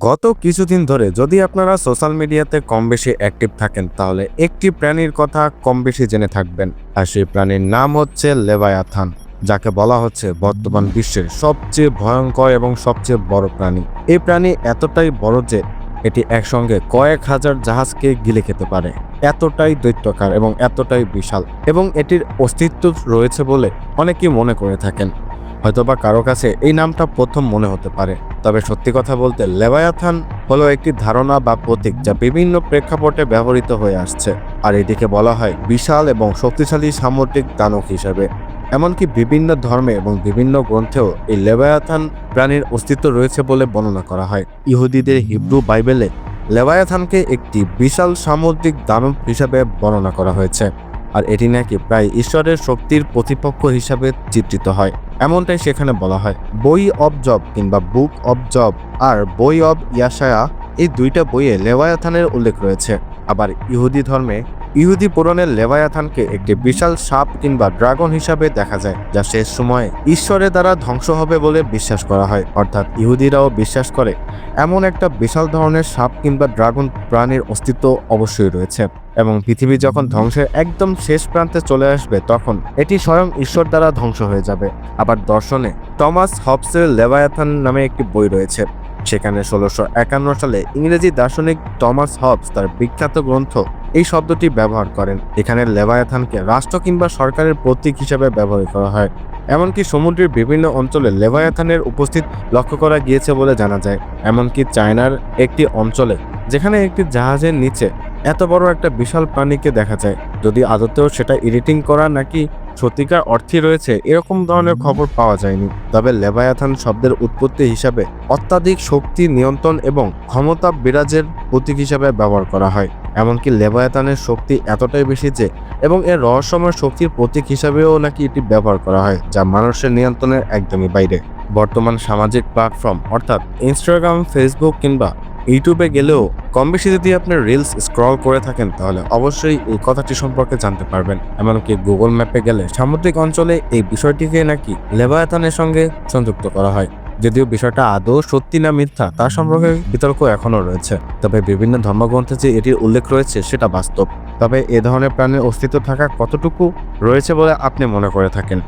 গত কিছুদিন ধরে যদি আপনারা সোশ্যাল মিডিয়াতে কম বেশি অ্যাক্টিভ থাকেন, তাহলে একটি প্রাণীর কথা কম বেশি জেনে থাকবেন। আর সেই প্রাণীর নাম হচ্ছে লেবায়াথান যাকে বলা হচ্ছে বর্তমান বিশ্বের সবচেয়ে ভয়ঙ্কর এবং সবচেয়ে বড় প্রাণী। এই প্রাণী এতটাই বড় যে এটি একসঙ্গে কয়েক হাজার জাহাজকে গিলে খেতে পারে। এতটাই দৈত্যকার এবং এতটাই বিশাল, এবং এটির অস্তিত্ব রয়েছে বলে অনেকেই মনে করে থাকেন। হয়তোবা কারও কাছে এই নামটা প্রথম মনে হতে পারে। তবে সত্যি কথা বলতে লেবায়াথান হলো একটি ধারণা বা প্রতীক যা বিভিন্ন প্রেক্ষাপটে ব্যবহৃত হয়ে আসছে, আর এটিকে বলা হয় বিশাল এবং শক্তিশালী সামুদ্রিক দানক হিসেবে। এমনকি বিভিন্ন ধর্মে এবং বিভিন্ন গ্রন্থেও এই লেবায়াথান প্রাণীর অস্তিত্ব রয়েছে বলে বর্ণনা করা হয়। ইহুদিদের হিব্রু বাইবেলে লেবায়াথানকে একটি বিশাল সামুদ্রিক দানব হিসাবে বর্ণনা করা হয়েছে, আর এটি নাকি প্রায় ঈশ্বরের শক্তির প্রতিপক্ষ হিসাবে চিত্রিত হয়। এমনটাই সেখানে বলা হয়। বই অব জব কিংবা বুক অব জব আর বই অব ইয়াশায়া এই দুইটা বইয়ে লেওয়ায়াথানের উল্লেখ রয়েছে। আবার ইহুদি ধর্মে ইহুদি পুরাণের লেবায়াথানকে একটি বিশাল সাপ কিংবা ড্রাগন হিসাবে দেখা যায়, যা শেষ সময়ে ঈশ্বরের দ্বারা ধ্বংস হবে বলে বিশ্বাস করা হয়। অর্থাৎ ইহুদিরাও বিশ্বাস করে, এমন একটা বিশাল ধরনের সাপ কিংবা ড্রাগন প্রাণীর অস্তিত্ব অবশ্যই রয়েছে। এবং পৃথিবী যখন ধ্বংসের একদম শেষ প্রান্তে চলে আসবে, তখন এটি স্বয়ং ঈশ্বর দ্বারা ধ্বংস হয়ে যাবে। আবার দর্শনে টমাস হবসের লেবায়াথান নামে একটি বই রয়েছে। সেখানে ষোলোশো একান্ন সালে ইংরেজি দার্শনিক টমাস হবস তার বিখ্যাত গ্রন্থ এই শব্দটি ব্যবহার করেন। এখানে লেবায়াথানকে রাষ্ট্র কিংবা সরকারের প্রতীক হিসেবে ব্যবহার করা হয়। এমনকি সমুদ্রের বিভিন্ন অঞ্চলে লেবায়াথানের উপস্থিত লক্ষ্য করা গিয়েছে বলে জানা যায়। এমনকি চায়নার একটি অঞ্চলে, যেখানে একটি জাহাজের নিচে এত বড় একটা বিশাল প্রাণীকে দেখা যায়। যদি আদতেও সেটা এডিটিং করা নাকি সত্যিকার অর্থে রয়েছে, এরকম ধরনের খবর পাওয়া যায়নি। তবে লেবায়াথান শব্দের উৎপত্তি হিসাবে অত্যাধিক শক্তি নিয়ন্ত্রণ এবং ক্ষমতা বিরাজের প্রতীক হিসাবে ব্যবহার করা হয়। এমনকি লেবায়তানের শক্তি এতটাই বেশি যে, এবং এর রহস্যময় শক্তির প্রতীক হিসাবেও নাকি এটি ব্যবহার করা হয়, যা মানুষের নিয়ন্ত্রণের একদমই বাইরে। বর্তমান সামাজিক প্ল্যাটফর্ম অর্থাৎ ইনস্টাগ্রাম ফেসবুক কিংবা ইউটিউবে গেলেও কম বেশি যদি আপনি রিলস স্ক্রল করে থাকেন, তাহলে অবশ্যই এই কথাটি সম্পর্কে জানতে পারবেন। এমনকি গুগল ম্যাপে গেলে সামুদ্রিক অঞ্চলে এই বিষয়টিকে নাকি লেবায়াতানের সঙ্গে সংযুক্ত করা হয়। যদিও বিষয়টা আদৌ সত্যি না মিথ্যা তার সম্পর্কে বিতর্ক এখনও রয়েছে। তবে বিভিন্ন ধর্মগ্রন্থে যে এটির উল্লেখ রয়েছে, সেটা বাস্তব। তবে এ ধরনের প্রাণীর অস্তিত্ব থাকা কতটুকু রয়েছে বলে আপনি মনে করে থাকেন?